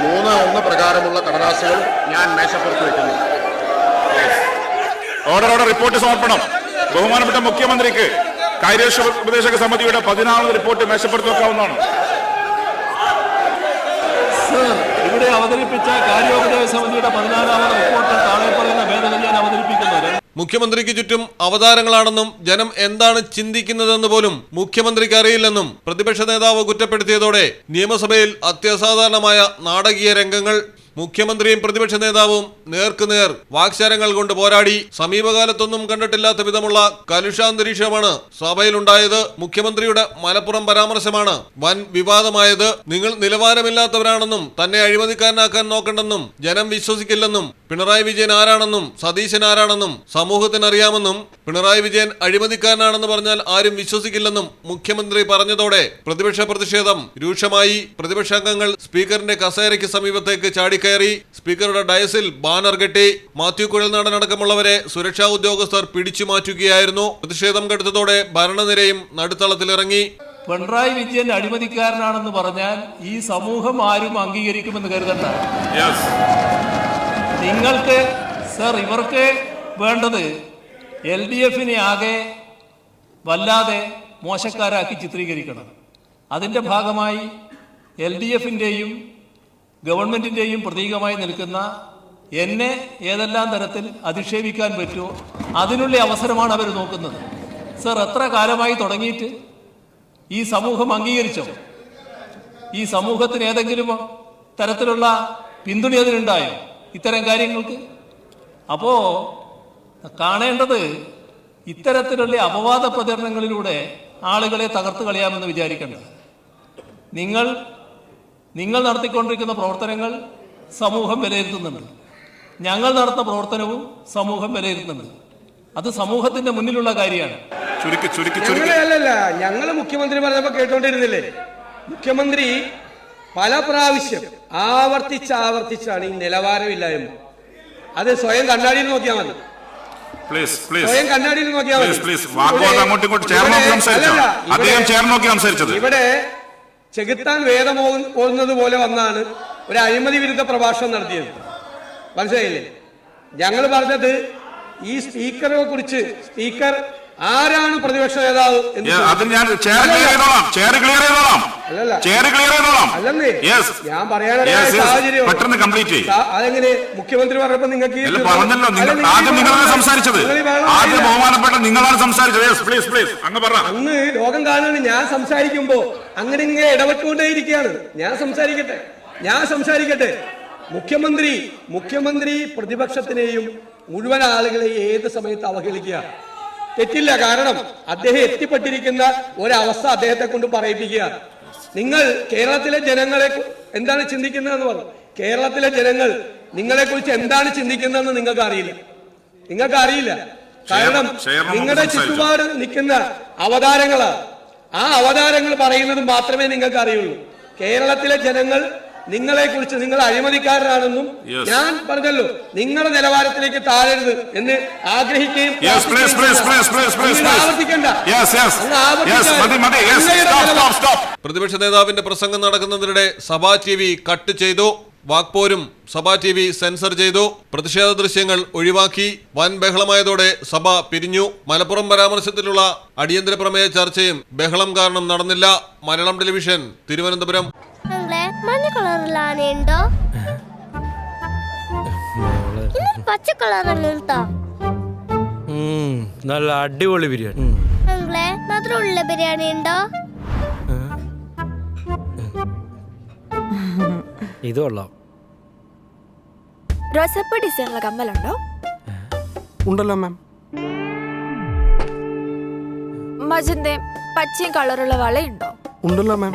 മൂന്ന് ഒന്ന് പ്രകാരമുള്ള കടലാസുകൾ ഞാൻ മേശപ്പുറത്ത് വയ്ക്കുന്നു ഓർഡർ ഓർഡർ റിപ്പോർട്ട് സമർപ്പണം ബഹുമാനപ്പെട്ട മുഖ്യമന്ത്രിക്ക് കാര്യേഷ ഉപദേശക സമിതിയുടെ പതിനാറാമത് റിപ്പോർട്ട് മേശപ്പുറത്ത് വെക്കാവുന്നതാണ്. സർ ഇവിടെ അവതരിപ്പിച്ച കാര്യോപദേശ സമിതിയുടെ പതിനാലാമത് മുഖ്യമന്ത്രിക്ക് ചുറ്റും അവതാരങ്ങളാണെന്നും ജനം എന്താണ് ചിന്തിക്കുന്നതെന്ന് പോലും മുഖ്യമന്ത്രിക്ക് അറിയില്ലെന്നും പ്രതിപക്ഷ നേതാവ് കുറ്റപ്പെടുത്തിയതോടെ നിയമസഭയിൽ അത്യസാധാരണമായ നാടകീയ രംഗങ്ങൾ മുഖ്യമന്ത്രിയും പ്രതിപക്ഷ നേതാവും നേർക്കുനേർ വാക്ശരങ്ങൾ കൊണ്ട് പോരാടി. സമീപകാലത്തൊന്നും കണ്ടിട്ടില്ലാത്ത വിധമുള്ള കലുഷാന്തരീക്ഷമാണ് സഭയിലുണ്ടായത്. മുഖ്യമന്ത്രിയുടെ മലപ്പുറം പരാമർശമാണ് വൻ വിവാദമായത്. നിങ്ങൾ നിലവാരമില്ലാത്തവരാണെന്നും തന്നെ അഴിമതിക്കാരനാക്കാൻ നോക്കണ്ടെന്നും ജനം വിശ്വസിക്കില്ലെന്നും പിണറായി വിജയൻ ആരാണെന്നും സതീശൻ ആരാണെന്നും സമൂഹത്തിന് അറിയാമെന്നും പിണറായി വിജയൻ അഴിമതിക്കാരനാണെന്ന് പറഞ്ഞാൽ ആരും വിശ്വസിക്കില്ലെന്നും മുഖ്യമന്ത്രി പറഞ്ഞതോടെ പ്രതിപക്ഷ പ്രതിഷേധം രൂക്ഷമായി. പ്രതിപക്ഷാംഗങ്ങൾ സ്പീക്കറിന്റെ കസേരയ്ക്ക് സമീപത്തേക്ക് ചാടിക്കയറി. സ്പീക്കറുടെ ഡയസിൽ ബാനർ കെട്ടി മാത്യു കുഴൽനാടൻ അടക്കമുള്ളവരെ സുരക്ഷാ ഉദ്യോഗസ്ഥർ പിടിച്ചു മാറ്റുകയായിരുന്നു. പ്രതിഷേധം കെടുത്തതോടെ ഭരണനിരയും നടുത്തളത്തിലിറങ്ങി. പിണറായി വിജയൻ അഴിമതിക്കാരനാണെന്ന് പറഞ്ഞാൽ ഈ സമൂഹം ആരും അംഗീകരിക്കുമെന്ന് കരുതണ്ട. നിങ്ങൾക്ക് സർ ഇവർക്ക് വേണ്ടത് എൽ ഡി എഫിനെ ആകെ വല്ലാതെ മോശക്കാരാക്കി ചിത്രീകരിക്കണം. അതിന്റെ ഭാഗമായി എൽ ഡി എഫിന്റെയും ഗവൺമെന്റിന്റെയും പ്രതീകമായി നിൽക്കുന്ന എന്നെ ഏതെല്ലാം തരത്തിൽ അധിക്ഷേപിക്കാൻ പറ്റുമോ അതിനുള്ള അവസരമാണ് അവർ നോക്കുന്നത്. സർ എത്ര കാലമായി തുടങ്ങിയിട്ട് ഈ സമൂഹം അംഗീകരിച്ചോ? ഈ സമൂഹത്തിന് ഏതെങ്കിലും തരത്തിലുള്ള പിന്തുണ അതിനുണ്ടായോ ഇത്തരം കാര്യങ്ങൾക്ക്? അപ്പോൾ കാണേണ്ടത് ഇത്തരത്തിലുള്ള അപവാദ പ്രചരണങ്ങളിലൂടെ ആളുകളെ തകർത്ത് കളയാമെന്ന് വിചാരിക്കേണ്ടത്. നിങ്ങൾ നിങ്ങൾ നടത്തിക്കൊണ്ടിരിക്കുന്ന പ്രവർത്തനങ്ങൾ സമൂഹം വിലയിരുത്തുന്നുണ്ട്. ഞങ്ങൾ നടത്തുന്ന പ്രവർത്തനവും സമൂഹം വിലയിരുത്തുന്നുണ്ട്. അത് സമൂഹത്തിന്റെ മുന്നിലുള്ള കാര്യമാണ്. ചുരുക്കി ചുരുക്കി ചുരുക്കി. ഞങ്ങളെ മുഖ്യമന്ത്രി പറഞ്ഞപ്പോ കേട്ടോണ്ടിരുന്നില്ലേ? മുഖ്യമന്ത്രി പല പ്രാവശ്യം ആവർത്തിച്ച് ആവർത്തിച്ചാണ് ഈ നിലവാരമില്ലായ്മ. അത് സ്വയം കണ്ണാടിയിൽ നോക്കിയാൽ മതി. പ്ലീസ് പ്ലീസ് സ്വയം കണ്ണാടിയിൽ നോക്കിയാൽ മതി. പ്ലീസ് പ്ലീസ് വാഗ്വാദം അങ്ങോട്ടും ഇങ്ങോട്ടും ചേർന്ന് നോക്കി ഇവിടെ- സംസാരിച്ചോ? അല്ലല്ല, ഇവിടെ- അദ്ദേഹം ചേർന്ന് നോക്കി സംസാരിച്ചത്. ഇവിടെ ചെകുത്താൻ വേദം പോകുന്നത് ഓതുന്നത് പോലെ വന്നാണ് ഒരു അഴിമതി വിരുദ്ധ പ്രഭാഷണം നടത്തിയത്. മനസ്സിലായില്ലേ? ഞങ്ങൾ പറഞ്ഞത് ഈ സ്പീക്കറെ കുറിച്ച് സ്പീക്കർ ആരാണ് പ്രതിപക്ഷ നേതാവ് ഞാൻ അല്ലല്ല. പറയാനുള്ള. സാഹചര്യം. അതെങ്ങനെ മുഖ്യമന്ത്രി പറഞ്ഞപ്പോ നിങ്ങൾക്ക് പറഞ്ഞല്ലോ. നിങ്ങൾ അല്ല, നിങ്ങൾ ആദ്യം ഈ നിങ്ങളാണ് സംസാരിച്ചത്. നിങ്ങൾ ഈ ആദ്യം ബഹുമാനപ്പെട്ട നിങ്ങളാണ് സംസാരിച്ചത്. പ്ലീസ് പ്ലീസ് അങ്ങ് പറ. അങ്ങ് ലോകം കാണുന്നത് ഞാൻ സംസാരിക്കുമ്പോ അങ്ങനെ ഇങ്ങനെ ഇടപെട്ടുകൊണ്ടേയിരിക്കുകയാണ്. ഞാൻ സംസാരിക്കട്ടെ. ഞാൻ സംസാരിക്കട്ടെ. മുഖ്യമന്ത്രി മുഖ്യമന്ത്രി പ്രതിപക്ഷത്തിനെയും മുഴുവൻ ആളുകളെയും ഏത് സമയത്ത് അവഹേളിക്കുക? തെറ്റില്ല. കാരണം അദ്ദേഹം എത്തിപ്പെട്ടിരിക്കുന്ന ഒരവസ്ഥ അദ്ദേഹത്തെ കൊണ്ട് പറയിപ്പിക്കുക. നിങ്ങൾ കേരളത്തിലെ ജനങ്ങളെ എന്താണ് ചിന്തിക്കുന്നതെന്ന് പറഞ്ഞു. കേരളത്തിലെ ജനങ്ങൾ നിങ്ങളെ കുറിച്ച് എന്താണ് ചിന്തിക്കുന്നതെന്ന് നിങ്ങൾക്ക് അറിയില്ല നിങ്ങൾക്ക് അറിയില്ല കാരണം നിങ്ങളുടെ. ചുറ്റുപാട് നിൽക്കുന്ന അവതാരങ്ങളാണ്. ആ അവതാരങ്ങൾ പറയുന്നത് മാത്രമേ നിങ്ങൾക്ക് അറിയുള്ളൂ കേരളത്തിലെ ജനങ്ങൾ നിങ്ങളെ കുറിച്ച് നിങ്ങൾ അഴിമതിക്കാരനാണെന്നും ഞാൻ പറഞ്ഞല്ലോ നിങ്ങളുടെ നിലവാരത്തിലേക്ക് താഴരുത് എന്ന് ആഗ്രഹിക്കുകയും yes please please please please please അങ്ങനെ ആവർത്തിക്കണ്ട. യെസ് യെസ് അങ്ങ് മതി മതി. യെസ് സ്റ്റോപ്പ് സ്റ്റോപ്പ് സ്റ്റോപ്പ് പ്രതിപക്ഷ നേതാവിന്റെ പ്രസംഗം നടക്കുന്നതിനിടെ സഭാ ടി വി കട്ട് ചെയ്തു വാക്പോരും സഭാ ടി വി സെൻസർ ചെയ്തു പ്രതിഷേധ ദൃശ്യങ്ങൾ ഒഴിവാക്കി വൻ ബഹളമായതോടെ സഭ പിരിഞ്ഞു. മലപ്പുറം പരാമർശത്തിലുള്ള അടിയന്തര പ്രമേയ ചർച്ചയും ബഹളം കാരണം നടന്നില്ല. മലയാളം ടെലിവിഷൻ തിരുവനന്തപുരം. ഇന്ന് പച്ച കളറല്ലേ കേട്ടോ നല്ല അടിപൊളി ബിരിയാണി. അങ്ങളെ മധുരമുള്ള ബിരിയാണി ഉണ്ടോ ഇത് കൊള്ളാം. റോസപ്പ് ഡിസൈനുള്ള കമ്മലുണ്ടോ? ഉണ്ടല്ലോ മാം. മജന്തയും പച്ചയും കളറുള്ള വളയുണ്ടോ? ഉണ്ടല്ലോ മാം.